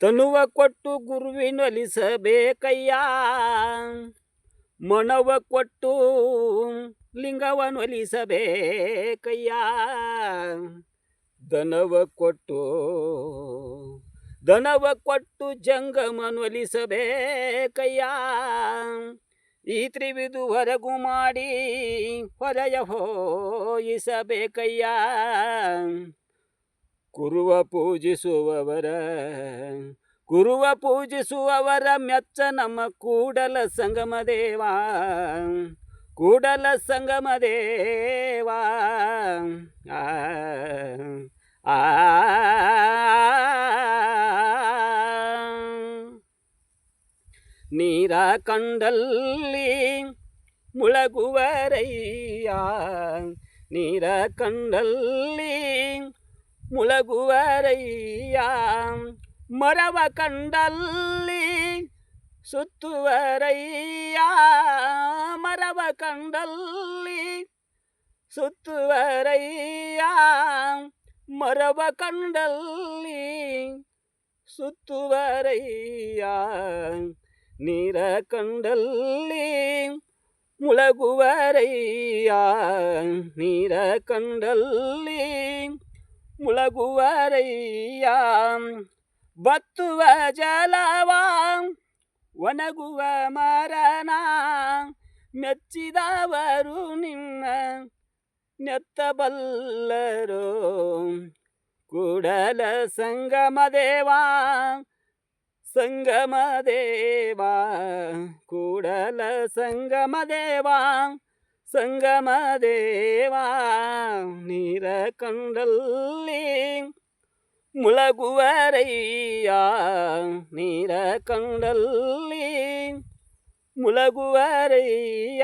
ತನುವ ಕೊಟ್ಟು ಗುರುವಿನೊಲಿಸಬೇಕಯ್ಯ ಮನವ ಕೊಟ್ಟು ಲಿಂಗವನೊಲಿಸಬೇಕಯ್ಯ ದನವ ಕೊಟ್ಟು ದನವ ಕೊಟ್ಟು ಜಂಗಮನೊಲಿಸಬೇಕಯ್ಯ ಈ ತ್ರಿವಿದು ಹೊರಗು ಮಾಡಿ ಹೊರೆಯ ಹೋಯಿಸಬೇಕಯ್ಯ. ಕುರುವ ಪೂಜಿಸುವವರ ಕುರುವ ಪೂಜಿಸುವವರ ಮೆಚ್ಚ ನಮ್ಮ ಕೂಡಲ ಸಂಗಮ ದೇವ. ಕೂಡಲ ಸಂಗಮ ದೇವ. ಆ. நீர கண்டல்லி முழகுவரையா நீர கண்டல்லி முழகுவரையா மரவ கண்டல்லி சுத்துவரையா மரவ கண்டல்லி சுத்துவரையா மரப கண்டல்லி சுத்துவரையா ಸುತ್ತುವರಯ್ಯ ನೀರ ಕಂಡಲ್ಲಿ ಮುಳಗುವರಯ್ಯ ನೀರ ಕಂಡಲ್ಲಿ ಮುಳಗುವರಯ್ಯ ಬತ್ತುವ ಜಲವ ಒಣಗುವ ಮರನ ಮೆಚ್ಚಿದವರು ನಿನ್ನ ನೆತ್ತಬಲ್ಲರು ಕೂಡಲ ಸಂಗಮ ದೇವಾ ಸಂಗಮ ದೇವಾ ಕೂಡಲ ಸಂಗಮ ದೇವಾ ಸಂಗಮ ದೇವಾ ನೀರ ಕಂಡಲ್ಲಿ ಮುಳಗುವರಯ್ಯ ನೀರ ಕಂಡಲ್ಲಿ ಮುಳಗುವರಯ್ಯ